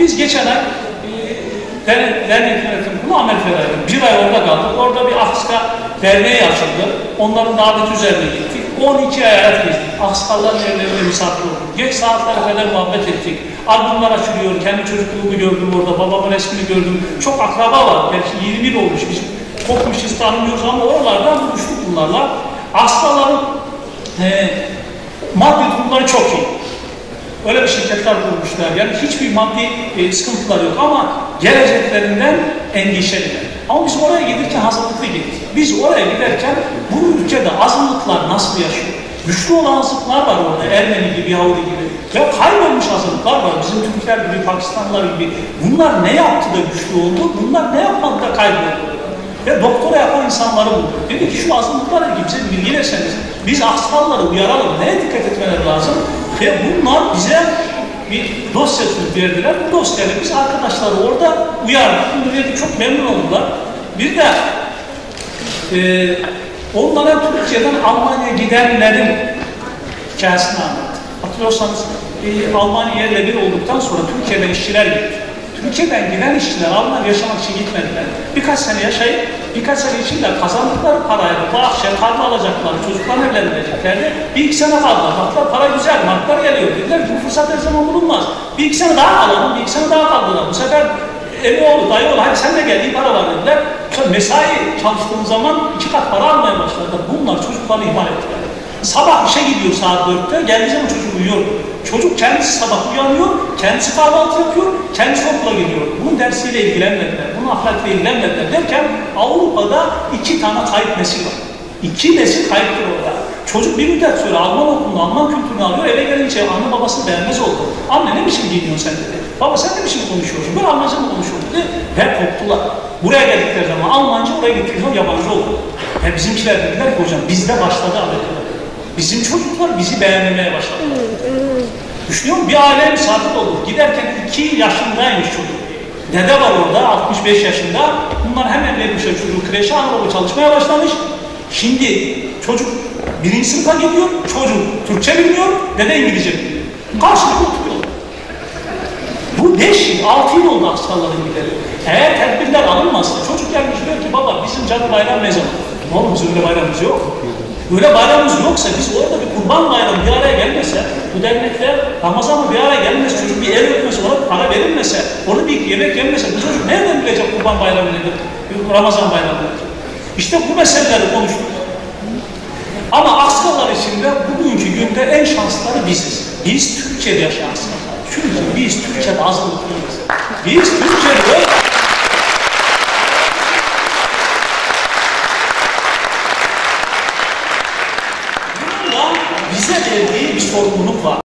Biz geçen ay dernek, dernek yönetim kurulu Amel Feray'ın bir ay orada kaldık. Orada bir Akska derneği açıldı. Onların daveti üzerine gittik. 12 ay hayat gezdik. Akskalların evlerinde misafir olduk. Geç saatlere kadar muhabbet ettik. Albümler açılıyor. Kendi çocukluğumu gördüm orada. Babamın resmini gördüm. Çok akraba var. Belki 20 yıl olmuş. Biz kopmuşuz tanımıyoruz ama oralardan buluştuk bunlarla. Akskalların e, maddi durumları çok iyi. Öyle bir şirketler kurmuşlar. Yani hiçbir maddi e, sıkıntılar yok ama geleceklerinden endişeliler. Ama biz oraya gelirken hazırlıklı gittik. Biz oraya giderken bu ülkede azınlıklar nasıl yaşıyor? Güçlü olan azınlıklar var orada. Ermeni gibi, Yahudi gibi. Ya kaybolmuş azınlıklar var. Bizim Türkler gibi, Pakistanlılar gibi. Bunlar ne yaptı da güçlü oldu? Bunlar ne yapmadı da kayboldu? Ve doktora yapan insanları bulduk. Dedi ki şu azınlıklar ilgili bize bilgi. Biz Akskalları uyaralım. Neye dikkat etmeleri lazım? Ve bunlar bize bir dosya verdiler. Bu dosyayla biz arkadaşları orada uyardık. Verdik. Çok memnun oldular. Bir de e, onlara Türkiye'den Almanya'ya gidenlerin hikayesini anlattık. Hatırlıyorsanız e, Almanya yerle bir olduktan sonra Türkiye'den işçiler gitti. Türkiye'den giden işçiler Almanya yaşamak için gitmediler. Birkaç sene yaşayıp birkaç sene içinde kazandıkları parayla bahçe, tarla alacaklar, çocuklarını evlendireceklerdi. Bir iki sene kaldılar. Baktılar para güzel, marklar geliyor. Dediler bu fırsat her zaman bulunmaz. Bir iki sene daha alalım, bir iki sene daha kaldılar. Bu sefer evi oğlu, dayı oğlu, hadi sen de gel, iyi para var dediler. Sonra mesai çalıştığım zaman iki kat para almaya başladılar. Bunlar çocuklarını ihmal ettiler. Sabah işe gidiyor saat dörtte, geldiği zaman çocuk uyuyor. Çocuk kendisi sabah uyanıyor, kendisi kahvaltı yapıyor, kendisi okula gidiyor. Bunun dersiyle ilgilenmediler, bunun ahlakla ilgilenmediler derken Avrupa'da iki tane kayıp nesil var. İki nesil kayıptır orada. Çocuk bir müddet sonra Alman okulunu, Alman kültürünü alıyor, eve gelince anne babası beğenmez oldu. Anne ne biçim giyiniyorsun sen dedi. Baba sen ne biçim konuşuyorsun, böyle Almanca mı konuşuyorsun dedi. Ve koptular. Buraya geldikleri zaman Almanca, oraya gittikleri zaman yabancı oldu. Ve bizimkiler dediler ki hocam bizde başladı Amerika'da. Bizim çocuklar bizi beğenmemeye başladı. Düşünüyor musun? Bir aile misafir olduk. Giderken iki yaşındaymış çocuk. Dede var orada 65 yaşında. Bunlar hemen vermişler çocuğu kreşe Anadolu çalışmaya başlamış. Şimdi çocuk birinci sınıfa gidiyor. Çocuk Türkçe bilmiyor. Dede İngilizce bilmiyor. Karşılıklı oturuyorlar. Bu 5 yıl, 6 yıl oldu hastaların gideri. Eğer tedbirler alınmazsa çocuk gelmiş diyor ki baba bizim cadı bayram ne zaman? Oğlum bizim öyle bayramımız yok. Böyle bayramımız yoksa biz orada bir kurban bayramı bir araya gelmese, bu dernekler Ramazan'ı bir araya gelmese, çocuk bir el öpmese, ona para verilmese, onu bir yemek yenmese, bu çocuk nereden bilecek kurban bayramı nedir, Ramazan bayramı nedir? İşte bu meseleleri konuştuk. Ama Aksalar içinde bugünkü günde en şanslıları biziz. Biz Türkiye'de yaşayan. Çünkü biz Türkiye'de azınlıklıyız. Biz Türkiye'de bize verdiği bir sorumluluk var.